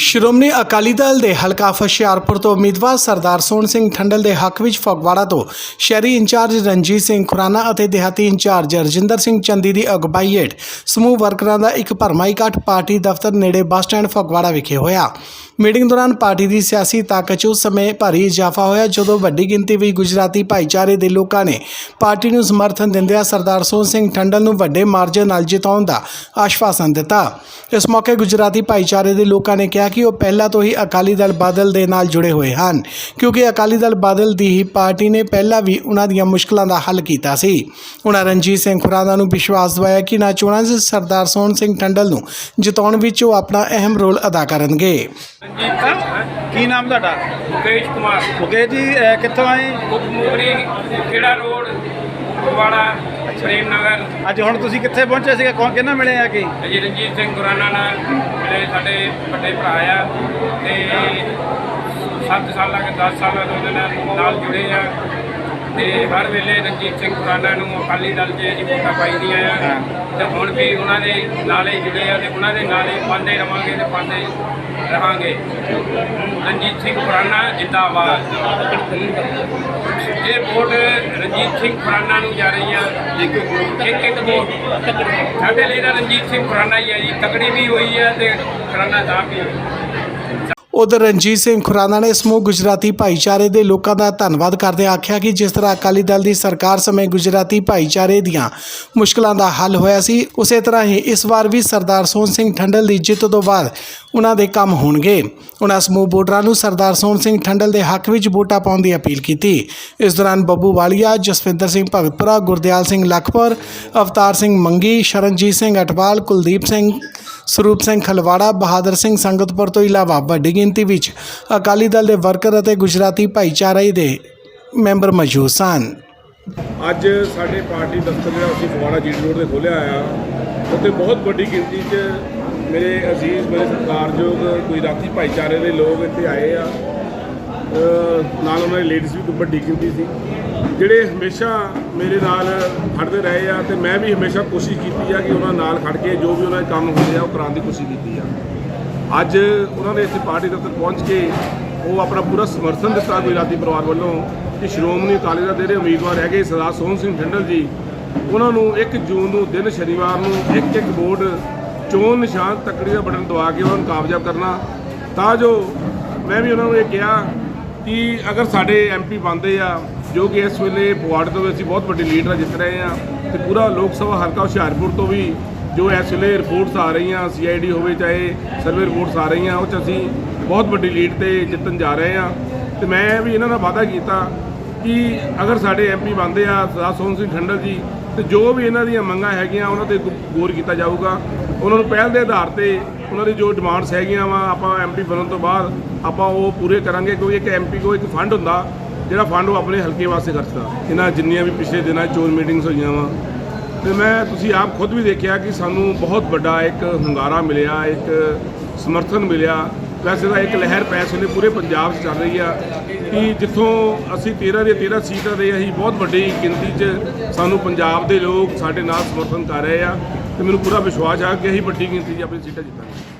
ਸ਼੍ਰੋਮਣੀ ਅਕਾਲੀ ਦਲ ਦੇ ਹਲਕਾ ਹੁਸ਼ਿਆਰਪੁਰ ਤੋਂ ਉਮੀਦਵਾਰ ਸਰਦਾਰ ਸੋਹਣ ਸਿੰਘ ਠੰਡਲ ਦੇ ਹੱਕ ਵਿੱਚ ਫਗਵਾੜਾ ਤੋਂ ਸ਼ਹਿਰੀ ਇੰਚਾਰਜ ਰਣਜੀਤ ਸਿੰਘ ਖੁਰਾਨਾ ਅਤੇ ਦਿਹਾਤੀ ਇੰਚਾਰਜ ਰਜਿੰਦਰ ਸਿੰਘ ਚੰਦੀ ਦੀ ਅਗਵਾਈ ਹੇਠ ਸਮੂਹ ਵਰਕਰਾਂ ਦਾ ਇੱਕ ਭਰਮਾ ਇਕੱਠ ਪਾਰਟੀ ਦਫ਼ਤਰ ਨੇੜੇ ਬੱਸ ਸਟੈਂਡ ਫਗਵਾੜਾ ਵਿਖੇ ਹੋਇਆ। ਮੀਟਿੰਗ ਦੌਰਾਨ ਪਾਰਟੀ ਦੀ ਸਿਆਸੀ ਤਾਕਤ 'ਚ ਉਸ ਸਮੇਂ ਭਾਰੀ ਇਜ਼ਾਫਾ ਹੋਇਆ, ਜਦੋਂ ਵੱਡੀ ਗਿਣਤੀ ਵਿੱਚ ਗੁਜਰਾਤੀ ਭਾਈਚਾਰੇ ਦੇ ਲੋਕਾਂ ਨੇ ਪਾਰਟੀ ਨੂੰ ਸਮਰਥਨ ਦਿੰਦਿਆਂ ਸਰਦਾਰ ਸੋਹਣ ਸਿੰਘ ਠੰਡਲ ਨੂੰ ਵੱਡੇ ਮਾਰਜਨ ਨਾਲ ਜਿਤਾਉਣ ਦਾ ਆਸ਼ਵਾਸਨ ਦਿੱਤਾ। ਇਸ ਮੌਕੇ ਗੁਜਰਾਤੀ ਭਾਈਚਾਰੇ ਦੇ ਲੋਕਾਂ ਨੇ ਕਿਹਾ ਕਿ ਉਹ ਪਹਿਲਾਂ ਤੋਂ ਹੀ ਅਕਾਲੀ ਦਲ ਬਾਦਲ ਦੇ ਨਾਲ ਜੁੜੇ ਹੋਏ ਹਨ ਕਿਉਂਕਿ ਅਕਾਲੀ ਦਲ ਬਾਦਲ ਦੀ ਹੀ ਪਾਰਟੀ ਨੇ ਪਹਿਲਾਂ ਵੀ ਉਹਨਾਂ ਦੀਆਂ ਮੁਸ਼ਕਲਾਂ ਦਾ ਹੱਲ ਕੀਤਾ ਸੀ। ਉਹਨਾਂ ਰਣਜੀਤ ਸਿੰਘ ਖੁਰਾਨਾ ਨੂੰ ਵਿਸ਼ਵਾਸ ਦਿਵਾਇਆ ਕਿ ਨਾ ਚੋਣਾਂ 'ਚ ਸਰਦਾਰ ਸੋਹਣ ਸਿੰਘ ਠੰਡਲ ਨੂੰ ਜਿਤਾਉਣ ਵਿੱਚ ਉਹ ਆਪਣਾ ਅਹਿਮ ਰੋਲ ਅਦਾ ਕਰਨਗੇ। ਰਣਜੀਤ ਕੀ ਨਾਮ ਤੁਹਾਡਾ? ਮੁਕੇਸ਼ ਕੁਮਾਰ। ਮੁਕੇਸ਼ ਜੀ ਅਹ ਕਿੱਥੋਂ ਆਏ? ਕਿਹੜਾ ਰੋਡ? ਫਗਵਾੜਾ। ਪ੍ਰੇਮ ਨਗਰ ਅੱਜ ਹੁਣ ਤੁਸੀਂ ਕਿੱਥੇ ਪਹੁੰਚੇ ਸੀਗੇ? ਕੌਣ ਕਿਹਨਾਂ ਮਿਲੇ ਆ ਕੀ? ਜੀ ਰਣਜੀਤ ਸਿੰਘ ਗੁਰਾਨਾ ਨਾਲ ਜਿਹੜੇ ਸਾਡੇ ਵੱਡੇ ਭਰਾ ਆ। ਤੇ 7 ਸਾਲਾਂ ਕੇ 10 ਸਾਲਾਂ ਤੋਂ ਉਹਨਾਂ ਨਾਲ ਨਾਲ ਜੁੜੇ ਆ। ਤੇ ਹਰ ਵੇਲੇ ਰਣਜੀਤ ਸਿੰਘ ਗੁਰਾਨਾ ਨੂੰ ਅਕਾਲੀ ਦਲ 'ਚ ਅਸੀਂ ਵੋਟਾਂ ਪਾਈਦੀਆਂ ਆ। ਤੇ ਹੁਣ ਵੀ ਉਹਨਾਂ ਦੇ ਨਾਲੇ ਜੁੜੇ ਆ ਤੇ ਉਹਨਾਂ ਦੇ ਨਾਲੇ ਪਾਉਂਦੇ ਰਵਾਂਗੇ ਤੇ ਪਾਉਂਦੇ ਰਹਾਂਗੇ। ਰਣਜੀਤ ਸਿੰਘ ਖੁਰਾਨਾ ਜਿੰਦਾਬਾਦ। ਇਹ ਵੋਟ ਰਣਜੀਤ ਸਿੰਘ ਖੁਰਾਨਾ ਨੂੰ ਜਾ ਰਹੀ ਆ। ਇੱਕ ਇੱਕ ਇੱਕ ਵੋਟ। ਸਾਡੇ ਲਈ ਤਾਂ ਰਣਜੀਤ ਸਿੰਘ ਖੁਰਾਨਾ ਹੀ ਆ ਜੀ। ਤਕੜੀ ਵੀ ਹੋਈ ਆ ਤੇ ਖੁਰਾਨਾ ਸਾਹਿਬ ਵੀ ਉਧਰ ਰਣਜੀਤ ਸਿੰਘ ਖੁਰਾਨਾ ਨੇ ਸਮੂਹ ਗੁਜਰਾਤੀ ਭਾਈਚਾਰੇ ਦੇ ਲੋਕਾਂ ਦਾ ਧੰਨਵਾਦ ਕਰਦੇ ਆਖਿਆ ਕਿ ਜਿਸ ਤਰ੍ਹਾਂ ਅਕਾਲੀ ਦਲ ਦੀ ਸਰਕਾਰ ਸਮੇਂ ਗੁਜਰਾਤੀ ਭਾਈਚਾਰੇ ਦੀਆਂ ਮੁਸ਼ਕਲਾਂ ਦਾ ਹੱਲ ਹੋਇਆ ਸੀ ਉਸੇ ਤਰ੍ਹਾਂ ਹੀ ਇਸ ਵਾਰ ਵੀ ਸਰਦਾਰ ਸੋਹਣ ਸਿੰਘ ਠੰਡਲ ਦੀ ਜਿੱਤ ਤੋਂ ਬਾਅਦ ਉਹਨਾਂ ਦੇ ਕੰਮ ਹੋਣਗੇ। ਉਹਨਾਂ ਸਮੂਹ ਵੋਟਰਾਂ ਨੂੰ ਸਰਦਾਰ ਸੋਹਣ ਸਿੰਘ ਠੰਡਲ ਦੇ ਹੱਕ ਵਿੱਚ ਵੋਟਾਂ ਪਾਉਣ ਦੀ ਅਪੀਲ ਕੀਤੀ। ਇਸ ਦੌਰਾਨ ਬੱਬੂ ਵਾਲੀਆ, ਜਸਵਿੰਦਰ ਸਿੰਘ ਭਗਤਪੁਰਾ, ਗੁਰਦਿਆਲ ਸਿੰਘ ਲਖਪੁਰ, ਅਵਤਾਰ ਸਿੰਘ ਮੰਗੀ, ਸ਼ਰਨਜੀਤ ਸਿੰਘ ਅਟਵਾਲ, ਕੁਲਦੀਪ ਸਿੰਘ, ਸਰੂਪ ਸਿੰਘ ਖਲਵਾੜਾ, ਬਹਾਦਰ ਸਿੰਘ ਸੰਗਤਪੁਰ ਤੋਂ ਇਲਾਵਾ ਵੱਡੀ ਗਿਣਤੀ ਵਿੱਚ ਅਕਾਲੀ ਦਲ ਦੇ ਵਰਕਰ ਅਤੇ ਗੁਜਰਾਤੀ ਭਾਈਚਾਰੇ ਦੇ ਮੈਂਬਰ ਮੌਜੂਦ ਸਨ। ਅੱਜ ਸਾਡੇ ਪਾਰਟੀ ਦਫ਼ਤਰ ਜਿਹੜਾ ਅਸੀਂ ਫਗਵਾੜਾ ਜੀਟੀ ਰੋਡ ਤੇ ਖੋਲ੍ਹਿਆ ਆ, ਉੱਥੇ ਬਹੁਤ ਵੱਡੀ ਗਿਣਤੀ 'ਚ ਮੇਰੇ ਅਜ਼ੀਜ਼, ਮੇਰੇ ਸਤਿਕਾਰਯੋਗ ਗੁਜਰਾਤੀ ਭਾਈਚਾਰੇ ਦੇ ਲੋਕ ਇੱਥੇ ਆਏ ਆ। ਨਾਲ ਉਹਨਾਂ ਦੀ ਲੇਡੀਜ਼ ਵੀ ਵੱਡੀ ਗਿਣਤੀ ਸੀ। ਜਿਹੜੇ ਹਮੇਸ਼ਾ ਮੇਰੇ ਨਾਲ ਖੜਦੇ ਰਹੇ ਆ ਤੇ ਮੈਂ ਵੀ ਹਮੇਸ਼ਾ ਕੋਸ਼ਿਸ਼ ਕੀਤੀ ਆ ਕਿ ਉਹਨਾਂ ਨਾਲ ਖੜ ਕੇ ਜੋ ਵੀ ਉਹਨਾਂ ਦੇ ਕੰਮ ਹੁੰਦੇ ਆ ਉਹ ਕਰਾਉਣ ਦੀ ਕੋਸ਼ਿਸ਼ ਕੀਤੀ ਆ। ਅੱਜ ਉਹਨਾਂ ਨੇ ਇੱਥੇ ਪਾਰਟੀ ਦਫ਼ਤਰ ਪਹੁੰਚ ਕੇ ਉਹ ਆਪਣਾ ਪੂਰਾ ਸਮਰਥਨ ਦਿੱਤਾ ਗੁਜਰਾਤੀ ਪਰਿਵਾਰ ਵੱਲੋਂ ਕਿ ਸ਼੍ਰੋਮਣੀ ਅਕਾਲੀ ਦਲ ਦੇ ਜਿਹੜੇ ਉਮੀਦਵਾਰ ਹੈਗੇ ਸਰਦਾਰ ਸੋਹਣ ਸਿੰਘ ਠੰਡਲ ਜੀ, ਉਹਨਾਂ ਨੂੰ 1 ਜੂਨ ਨੂੰ, ਦਿਨ ਸ਼ਨੀਵਾਰ ਨੂੰ ਇੱਕ ਇੱਕ ਵੋਟ ਚੋਣ ਨਿਸ਼ਾਨ ਤੱਕੜੀ ਦਾ ਬਟਨ ਦਵਾ ਕੇ ਉਹਨਾਂ ਨੂੰ ਕਾਮਯਾਬ ਕਰਨਾ, ਤਾਂ ਜੋ ਮੈਂ ਵੀ ਉਹਨਾਂ ਨੂੰ ਇਹ ਕਿਹਾ ਕਿ ਅਗਰ ਸਾਡੇ ਐਮਪੀ ਬਣਦੇ ਆ, ਜੋ ਕਿ ਇਸ ਵੇਲੇ ਪੁਆੜ ਤੋਂ ਵੀ ਅਸੀਂ ਬਹੁਤ ਵੱਡੀ ਲੀਡ ਨਾਲ ਜਿੱਤ ਰਹੇ ਆ, ਤੇ ਪੂਰਾ ਲੋਕ ਸਭਾ ਹਲਕਾ ਹੁਸ਼ਿਆਰਪੁਰ ਤੋਂ ਵੀ ਜੋ ਇਸ ਵੇਲੇ ਰਿਪੋਰਟਸ ਆ ਰਹੀਆਂ ਸੀਆਈਡੀ ਹੋਵੇ ਚਾਹੇ ਸਰਵੇ ਰਿਪੋਰਟਸ ਆ ਰਹੀਆਂ, ਉਹ 'ਚ ਅਸੀਂ ਬਹੁਤ ਵੱਡੀ ਲੀਡ ਤੇ ਜਿੱਤਣ ਜਾ ਰਹੇ ਆ। ਤੇ ਮੈਂ ਵੀ ਇਹਨਾਂ ਦਾ ਵਾਅਦਾ ਕੀਤਾ ਕਿ ਅਗਰ ਸਾਡੇ ਐਮਪੀ ਬਣਦੇ ਆ ਸਰਦਾਰ ਸੋਹਣ ਸਿੰਘ ਠੰਡਲ ਜੀ, ਤੇ ਜੋ ਵੀ ਇਹਨਾਂ ਦੀਆਂ ਮੰਗਾਂ ਹੈਗੀਆਂ, ਉਹਨਾਂ ਤੇ ਗ- ਗੌਰ ਕੀਤਾ ਜਾਊਗਾ। ਉਹਨਾਂ ਨੂੰ ਪਹਿਲ ਦੇ ਆਧਾਰ ਤੇ ਉਹਨਾਂ ਦੀ ਜੋ ਡਿਮਾਂਡਸ ਹੈਗੀਆਂ ਵਾ, ਆਪਾਂ ਐਮਪੀ ਬਣਨ ਤੋਂ ਬਾਅਦ ਆਪਾਂ ਉਹ ਪੂਰੇ ਕਰਾਂਗੇ, ਕਿਉਂਕਿ ਇੱਕ ਐਮਪੀ ਕੋ ਇੱਕ ਫੰਡ ਹੁੰਦਾ, ਜਿਹੜਾ ਫੰਡ ਉਹ ਆਪਣੇ ਹਲਕੇ ਵਾਸਤੇ ਖਰਚਦਾ ਇਹਨਾਂ ਜਿੰਨੀਆਂ ਵੀ ਪਿਛਲੇ ਦਿਨਾਂ 'ਚ ਚੋਣ ਮੀਟਿੰਗਸ ਹੋਈਆਂ ਵਾ। ਤੇ ਮੈਂ, ਤੁਸੀਂ ਆਪ ਖੁਦ ਵੀ ਦੇਖਿਆ ਕਿ ਸਾਨੂੰ ਬਹੁਤ ਵੱਡਾ ਇੱਕ ਹੁੰਗਾਰਾ ਮਿਲਿਆ, ਇੱਕ ਸਮਰਥਨ ਮਿਲਿਆ। ਵੈਸੇ ਤਾਂ ਇੱਕ ਲਹਿਰ ਪੈਸ ਵੇਲੇ ਪੂਰੇ ਪੰਜਾਬ 'ਚ ਚੱਲ ਰਹੀ ਆ ਕਿ ਜਿੱਥੋਂ ਅਸੀਂ 13 ਦੇ 13 ਸੀਟਾਂ ਦੇ ਅਸੀਂ ਬਹੁਤ ਵੱਡੀ ਗਿਣਤੀ 'ਚ ਸਾਨੂੰ ਪੰਜਾਬ ਦੇ ਲੋਕ ਸਾਡੇ ਨਾਲ ਸਮਰਥਨ ਕਰ ਰਹੇ ਆ ਤੇ ਮੈਨੂੰ ਪੂਰਾ ਵਿਸ਼ਵਾਸ ਆ ਕਿ ਅਸੀਂ ਵੱਡੀ ਗਿਣਤੀ 'ਚ ਆਪਣੀ ਸੀਟਾਂ ਜਿੱਤਾਂਗੇ।